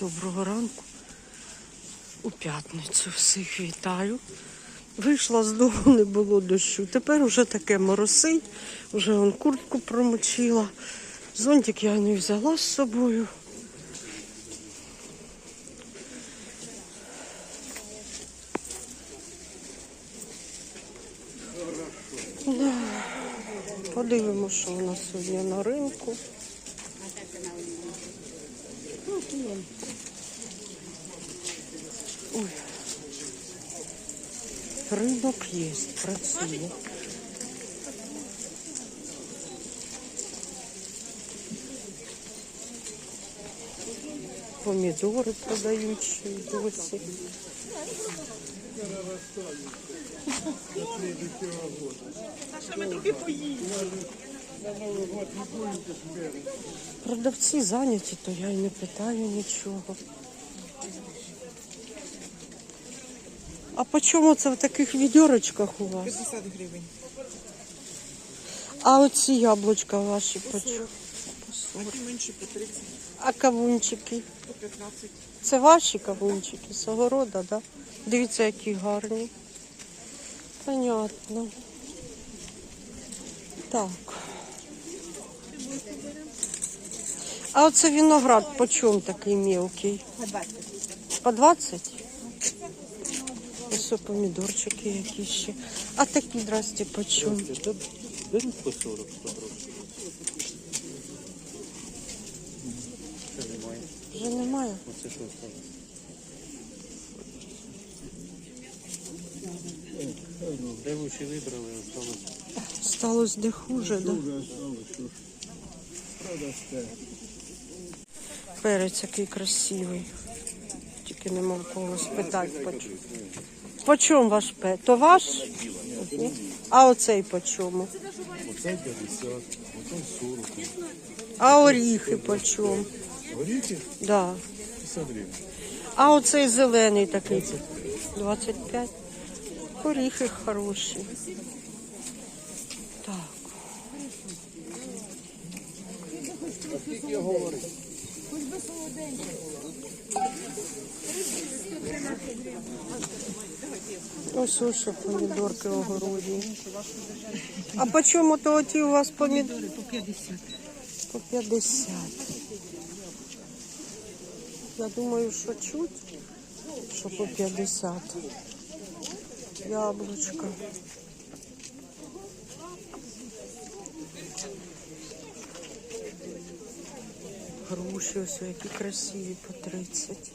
Доброго ранку. У п'ятницю всіх вітаю. Вийшла з дому, не було дощу. Тепер уже таке моросить, вже он куртку промочила. Зонтик я не взяла з собою. Да. Подивимося, що у нас сьогодні на ринку. Ринок є, працює. Помідори продають ще й досі. Продавці зайняті, то я й не питаю нічого. По чому це в таких відьорочках у вас? 50 гривень. А оці яблучка ваші по чому? По 40. Ті менші по 30, А кавунчики? по 15. Це ваші кавунчики з огорода, так? Да? Дивіться, які гарні. Понятно. Так. А оце виноград по чому такий мелкий? По 20. По 20? Ось помідорчики якісь ще. А такі, здрасте, по чому? По 40 100 гривень. Ще немає. Вже немає. Оце що стало? Де ви ще вибрали, осталось. Сталося де хуже, да? Перець який красивий. Тільки нема в кого спитати. По чому. Ваш пе? То ваш? А оцей по чому? Оцей 50, оцей 40. А оріхи по чому? Горіхи Да. 50 гривень. А оцей зелений такий 25. Оріхи хороші. Так. Ось ось помідорки в огороді. А по чому то оті у вас помідори? По 50. По 50. Я думаю, що чуть, що по 50. Яблучко. Груші ось які красиві по 30.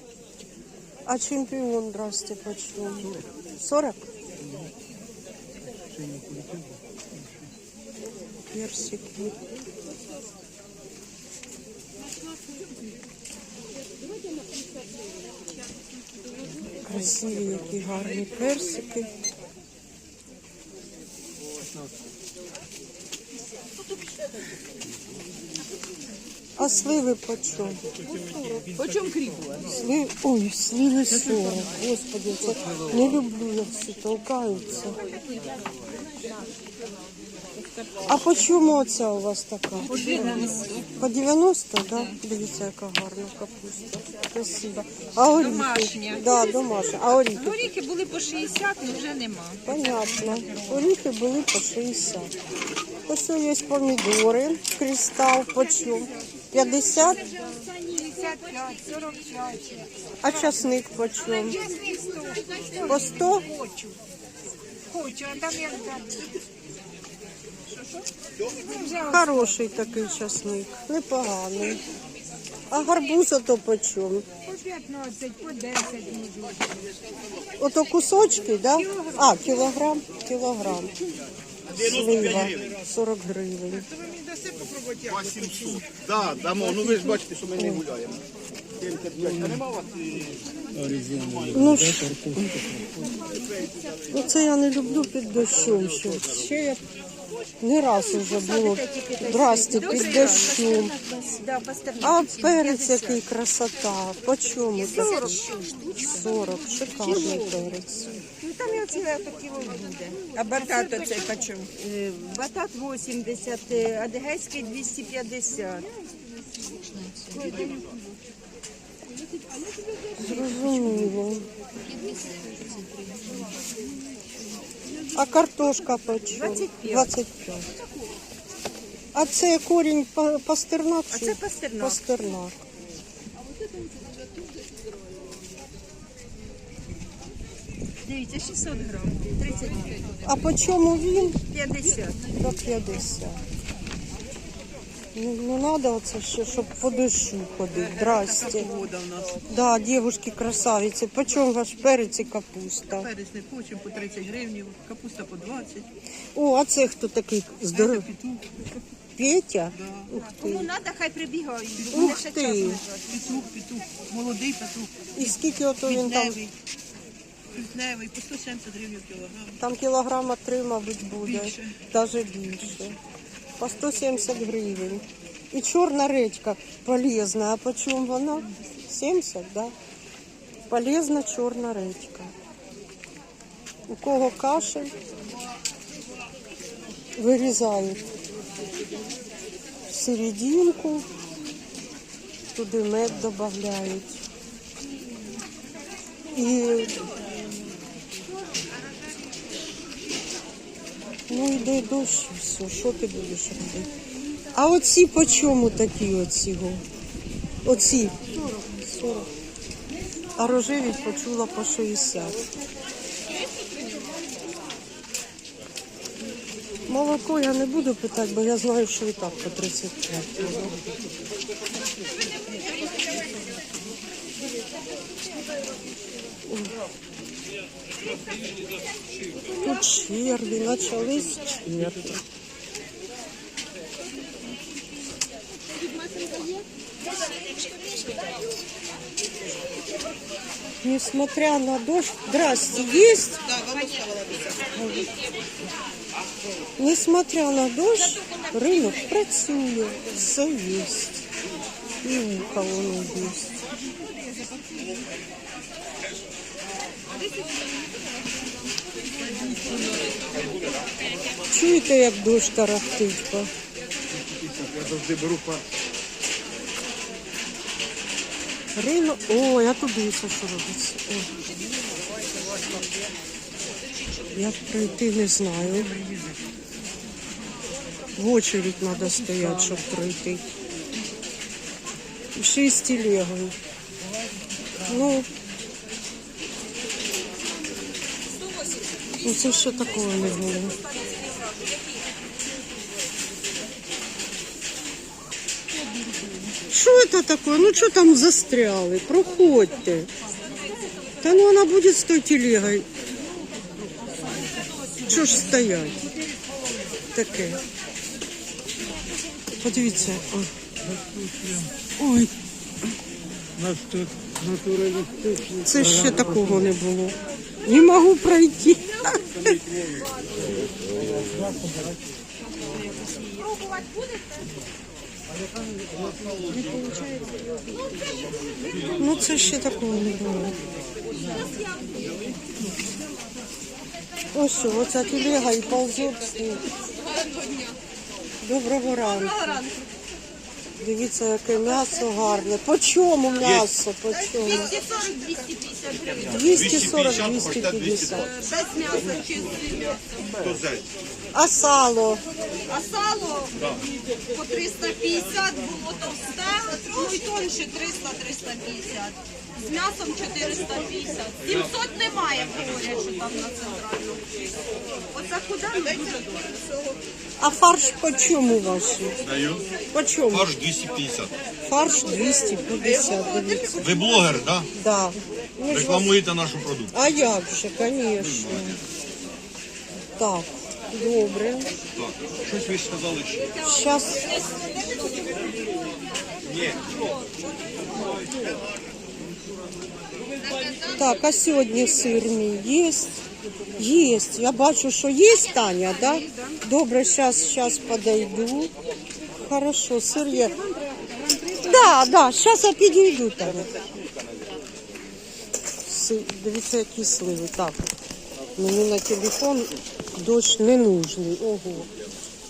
А чемпіон, здрасте, по чому? 40? Персики. Красиві, які гарні персики. Сливи по чому? Почем кріпу? Слив... Ой, сливи 40. Господи, це не люблю, як всі толкаються. А по чому оця у вас така? По 90. По 90, да? Дивіться, яка гарна капуста. Спасибо. А оріхи? Домашня. Да, домашня. А оріхи? Горіхи були по 60, але вже нема. Понятно. Оріхи були по 60. Ось є помідори, кристал по чому? 50, 55, 45. а часник по чому? Чесних 100. По 100? Хочу. Хочу, а там як дати. Хороший такий часник, непоганий. А гарбуз ото по чому? По 15, по 10 можу. Ото кусочки, да? А, кілограм, кілограм. Слива, 40 гривень. Да, дамо. Ну ви ж бачите, що ми не гуляємо. 75. А нема у вас і Ну, ж- ну це я не люблю під дощом. Ще, ще я не раз вже було. Здрасте, під дощом. Да, А перець який красота. По чому? 40. 40. Шикарний перець. Ну там я ціла такі буде. А батат оцей почем? Батат 80, е, адигейський 250. Зрозуміло. А картошка по чому? 25. 25. А це корінь пастернак? А це пастернак. Пастернак. Дивіться, 600 грам, 30 А по чому він? 50. До 50. Ну, не треба оце ще, щоб по дощу ходив. Здрасте. Погода у нас. Да, девушки красавиці. По чому ваш перець і капуста? Перець не почем по 30 гривень, капуста по 20. О, а це хто такий Це петух, Петя? Ух Кому ти. треба, хай прибігають. Ух ти. петух, петух, молодий петух, І скільки ото він там? Квітневий, по 170 гривень кілограм. Там кілограма три, мабуть, буде. Більше. Даже більше. По 170 гривень. І чорна редька полезна. А по чому вона? 70, да? Полезна чорна редька. У кого кашель, вирізають серединку, туди мед додають. І Ну йде дощ все, що ти будеш робити? А оці по чому такі оці? Оці? 40. А рожеві почула по 60. Молоко я не буду питати, бо я знаю, що і так по 35. Тут черві, почались черві. Несмотря на дождь, здрасте, есть? Несмотря на дождь, ринок працює, все є. І ухо воно є. Чуєте, як дощ тарахтить? Я завжди беру по Ринок. О, я дивлюся, що робиться. О. Як пройти, не знаю. В очередь треба стояти, щоб пройти. Й з. Ну, ну це ще такого не було. Це таке? Ну що там застряли? Проходьте. Та ну вона буде з тою телегою. Що ж стоять? Таке. Подивіться. Ой. Ой, це ще такого не було. Не можу пройти. Ну це ще такого не було. Ось оця тілега і ползет. Доброго ранку. Дивіться, яке м'ясо гарне. По чому м'ясо? По чому? 240-250. Без м'яса, чисте м'ясо. А сало? А сало по 350 було товсте, ну і тонше 300-350. З м'ясом 450. 700 немає, говорять, що там на центральному. Оце куди дуже добре. А фарш по чому ваші? Даю. По чому? Фарш 250. Фарш 250, дивіться. Ви блогер, да? Да. Ми ж вас- Рекламуєте нашу продукцію. А як же, звісно. Так, добре. Так. Щось ви сказали ще. Зараз. Так, а сьогодні сирний є? Є. Я бачу, що є, Таня, да? Добре, зараз, зараз подойду. Хорошо, сир є. Да, да, зараз я підійду, Таня. Дивіться, які сливи. Так, мені на телефон дощ не нужний. Ого,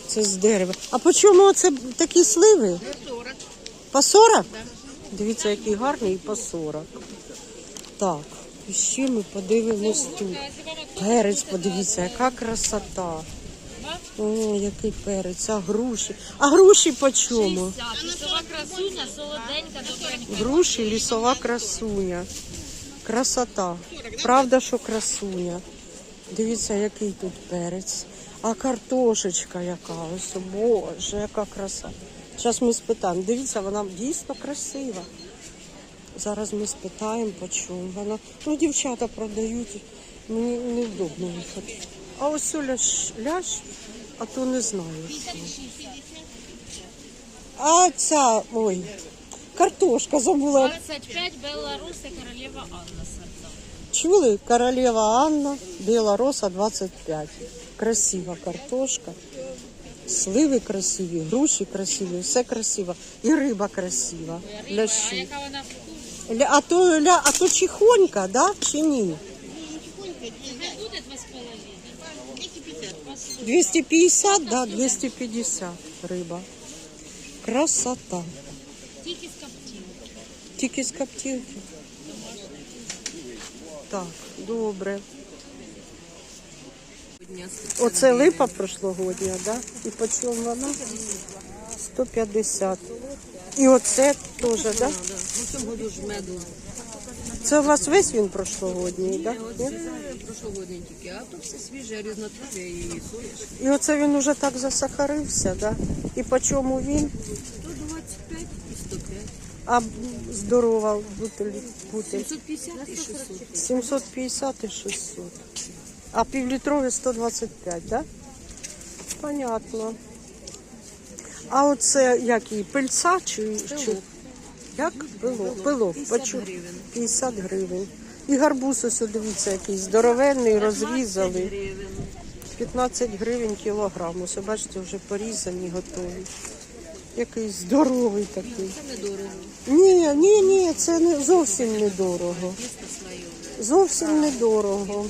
це з дерева. А по чому це такі сливи? По 40? Дивіться, який гарний і по 40. Так, і ще ми подивимось тут. Перець, подивіться, яка красота. О, який перець, а груші. А груші по чому? Лісова красуня, солоденька, добренька. Груші, лісова красуня. Красота. Правда, що красуня. Дивіться, який тут перець. А картошечка яка. Ось, Боже, яка краса. Зараз ми спитаємо. Дивіться, вона дійсно красива. Зараз ми спитаємо, по чому вона. Ну, дівчата продають, мені невдобно їхати. А ось ляш, ляш, а то не знаю. Що. А ця, ой, картошка забула. 25 Беларуси, королева Анна сорта. Чули? Королева Анна, Біла 25. Красива картошка. Сливи красиві, груші красиві, все красиво. І риба красива. А яка вона А то, ля, а то чихонька, да? чи ні? Не буде 2,5? 250, да, 250 риба. Красота. Тільки з коптілки. Тільки з коптілки. Так, добре. Оце липа прошлогодня, да? І по чому вона? 150. І оце теж, да? В цьому году ж меду Це у вас весь він прошлогодній, да? Ні? прошлогодні тільки, а то все свіже, різнотрав'я і соєш. І оце він уже так засахарився, да? І по чому він? 125 і 105. А здорова бутиль, бутиль. 750 і 600. 750 і 600. А півлітрові 125, да? Понятно. А оце як її, пильця чи, чи як? Пилок. Пилок. 50 гривень. 50 гривень. І гарбуз ось дивіться, який здоровенний, розрізали. 15 гривень кілограм. Ось бачите, вже порізані, готові. Який здоровий такий. Це недорого. Ні, ні, ні, це не зовсім недорого. Зовсім недорого.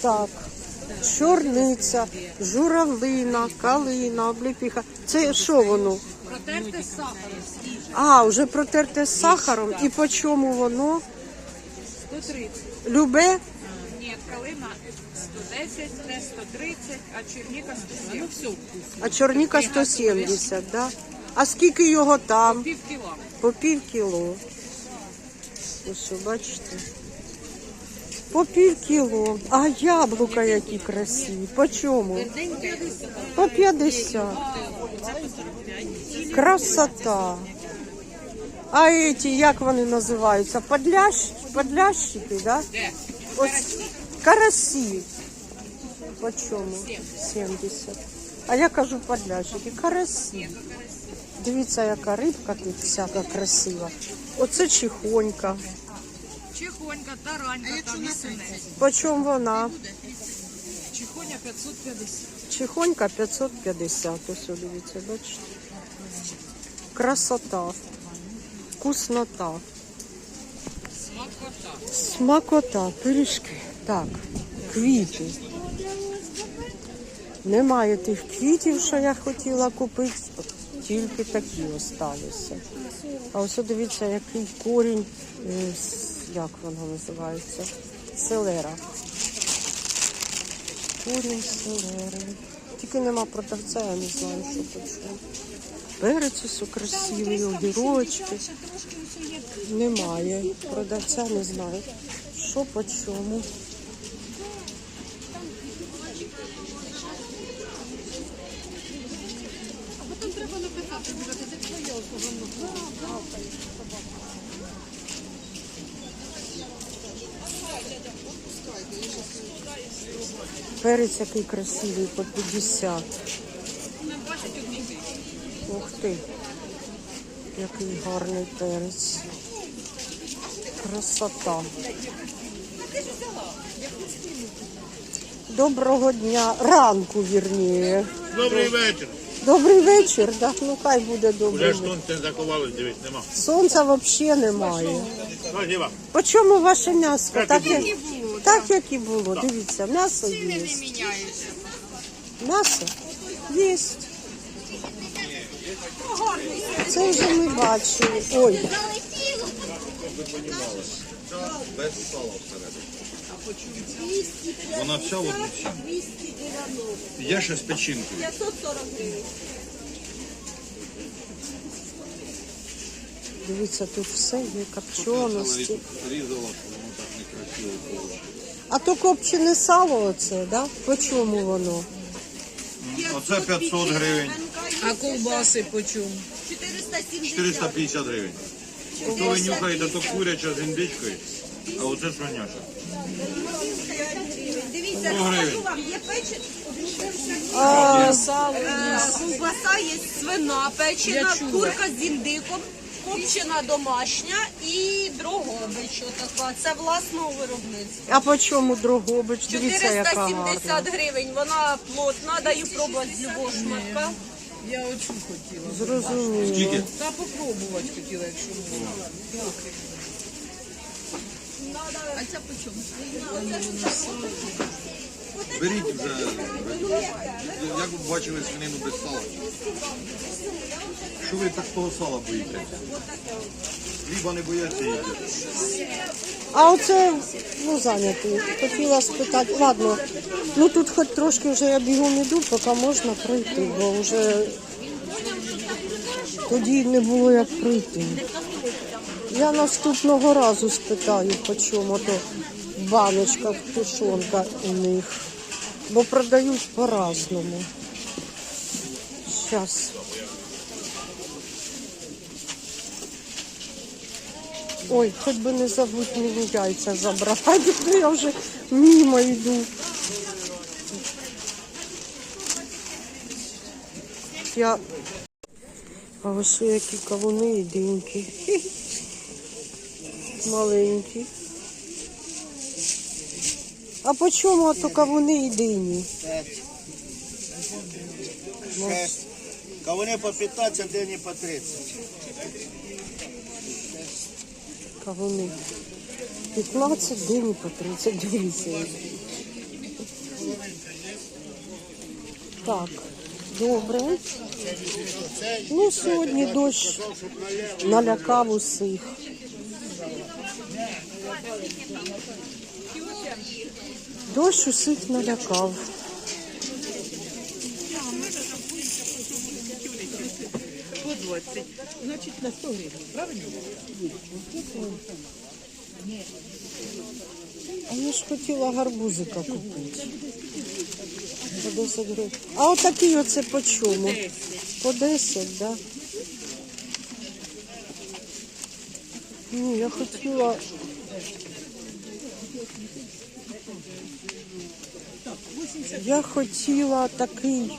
Так. Чорниця, журавлина, калина, обліпіха. Це що воно? Протерте з сахаром. А, вже протерте з сахаром. І по чому воно? 130. Любе? Ні, калина 110, те 130, а черніка 170. Ну А чорніка 170, да? А скільки його там? пів кіла. По пів кіло. Ось, бачите? По пів кіло. А яблука які красиві. По чому? По 50. Красота. А эти, як вони називаються? Подлящ... Подлящики, да? Ось карасі. По чому? 70. А я кажу подлящики. Карасі. Дивіться, яка рибка тут всяка красива. Оце чихонька. Чихонька, таранька, там місинець. По чому вона? Чихоня 550. Чихонька 550. Ось дивіться, бачите. Красота. Вкуснота. Смакота. Смакота, пиріжки. Так, квіти. Немає тих квітів, що я хотіла купити, тільки такі осталися. А ось дивіться, який корінь, е, як воно називається? Селера. Корінь селери. Тільки нема продавця, я не знаю, що почне. Перець ось красивий, огірочки. Немає. Продавця не знаю. Що по чому? Перець який красивий по 50. Ти. Який гарний перець. Красота. Доброго дня, ранку вірніше. Добрий вечір. Добрий вечір, да? ну хай буде Уже добрий. ж сонце заховалось, дивись, нема. Сонця взагалі немає. Спасибо. По чому ваше м'ясо? Так Так, і як, було. так як і було. Дивіться, м'ясо є. М'ясо є. Це вже ми бачили. Ой, Без сала всередині. Вона вся в одну. 290. Є ще з печінкою. 540 гривень. дивіться, тут все є копченості. А то копчене сало оце, да? По чому воно? Оце 500 гривень, А ковбаси по чому? 470. 450 гривень. То ви нюхаєте, то куряча з індичкою, а оце. Дивіться, Сто гривень. скажу вам, є печень. А, Е, Ковбаса є свина, печена, курка з індиком, копчена домашня і дрогобич. Отака. Це власного виробництва. а по чому Дрогобич? Дивіться, яка гарна. 470 гривень. Вона плотна, даю пробувати з любого шматка. Я оцю хотіла. Зрозуміло. Скільки? Та попробувати хотіла, якщо можна. А це по чому? Беріть вже. Як ви бачили свинину без сала? Що ви так того сала боїтеся? Хліба не бояться. А оце, ну, зайнятий. Хотіла спитати. Ладно, ну тут хоч трошки вже я бігом іду, поки можна пройти, бо вже тоді не було як пройти. Я наступного разу спитаю, по чому то в баночках тушонка у них. Бо продають по-разному. Зараз. Ой, хоч би не забудь мені яйця забрати, бо я вже мимо йду. Я... А ось які кавуни і. Маленькі. А по чому ото кавуни і? Кавуни по 15, дині по 30. Кавуни. 15 дині по 30, дивіться. Так, добре. Ну, сьогодні дощ налякав усіх. Дощ усіх налякав. 20. Значить на 100 гривень, правильно? А я ж хотіла гарбузика купити. По 10 гривень. А отакий оце по чому? По 10, так? Да? Ні, я хотіла. Я хотіла такий.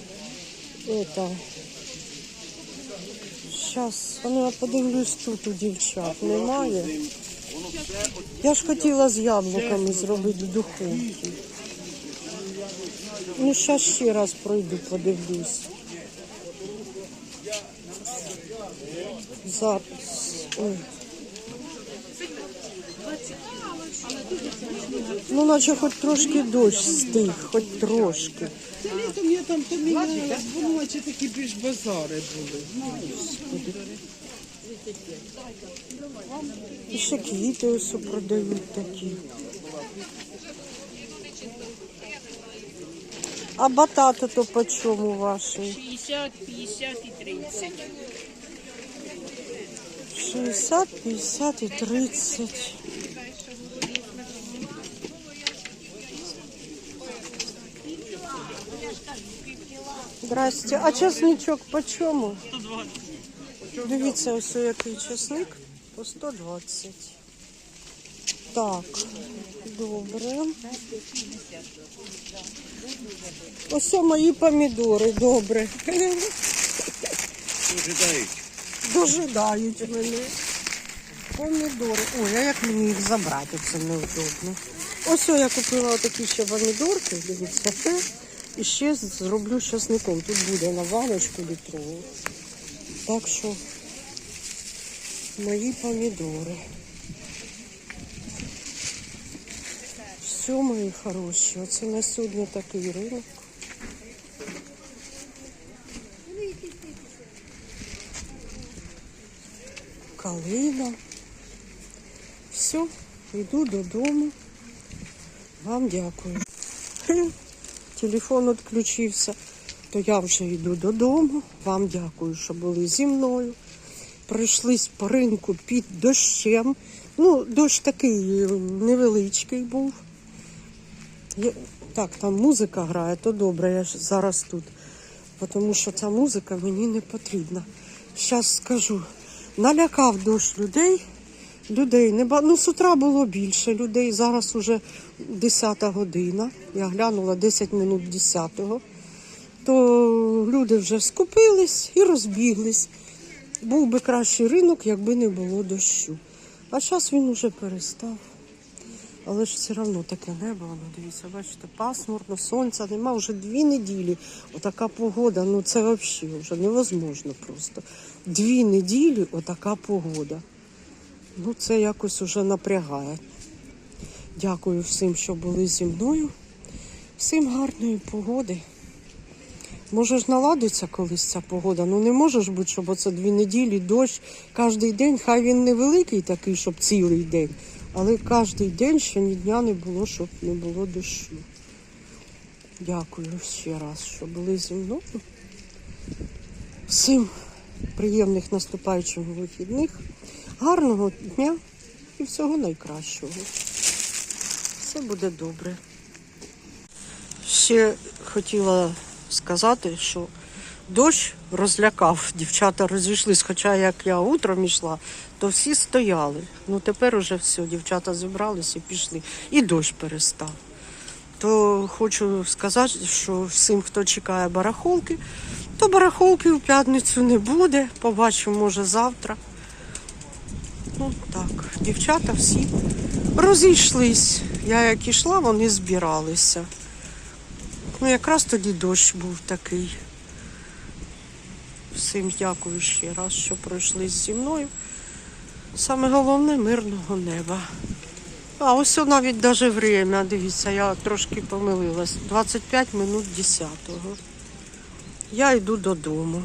Это. А ну я подивлюсь тут у дівчат. Немає. Я ж хотіла з яблуками зробити в духовці. Ну, зараз ще раз пройду, подивлюсь. Зараз. Ой. Ну, наче хоч трошки дощ стих, хоч трошки. Це літом я там поміняла, воно наче такі більш базари були. І ще квіти ось продають такі. А батати то по чому ваші? 50, 50 і 30. 60, 50 і 30. Здрасте. А чесничок по чому? 120. Дивіться, ось який чесник по 120. Так, добре. Ось мої помідори, добре. Ожидають. Дожидають мене. Помідори. Ой, а як мені їх забрати? Це неудобно. Ось я купила такі ще помідорки, дивіться. І ще зроблю часником. Тут буде на баночку літрову. Так що мої помідори. Все, мої хороші. Оце на сьогодні такий ринок. калина. Все, йду додому. Вам дякую. Телефон відключився, то я вже йду додому. Вам дякую, що були зі мною. Пройшлись по ринку під дощем. Ну, дощ такий е, невеличкий був. Є- Так, там музика грає, то добре, я ж зараз тут. Тому що ця музика мені не потрібна. Зараз скажу. Налякав дощ людей. Людей не ба... Ну, з утра було більше людей. Зараз уже 10 година. Я глянула 10 минут 10-го. То люди вже скупились і розбіглись. Був би кращий ринок, якби не було дощу. А зараз він уже перестав. Але ж все одно таке небо, воно дивіться, бачите, пасмурно, сонця нема вже дві неділі. Отака погода, ну це взагалі вже невозможно просто. Дві неділі отака погода. Ну, це якось уже напрягає. Дякую всім, що були зі мною. Всім гарної погоди. Може ж наладиться колись ця погода. Ну не може ж бути, щоб оце дві неділі дощ кожен день. Хай він невеликий такий, щоб цілий день. Але кожен день ще ні дня не було, щоб не було дощу. Дякую ще раз, що були зі мною. Всім приємних наступаючих вихідних, гарного дня і всього найкращого. Все буде добре. Ще хотіла сказати, що дощ розлякав. Дівчата розійшлись, хоча як я утром йшла, то всі стояли. Ну тепер уже все, дівчата зібралися і пішли. І дощ перестав. То хочу сказати, що всім, хто чекає барахолки, то барахолки в п'ятницю не буде. Побачимо, може, завтра. Дівчата всі розійшлись. Я як ішла, вони збиралися. Ну, якраз тоді дощ був такий. Всім дякую ще раз, що пройшли зі мною. Саме головне мирного неба. А ось навіть даже время, дивіться, я трошки помилилась. 25 минут 10-го. Я йду додому.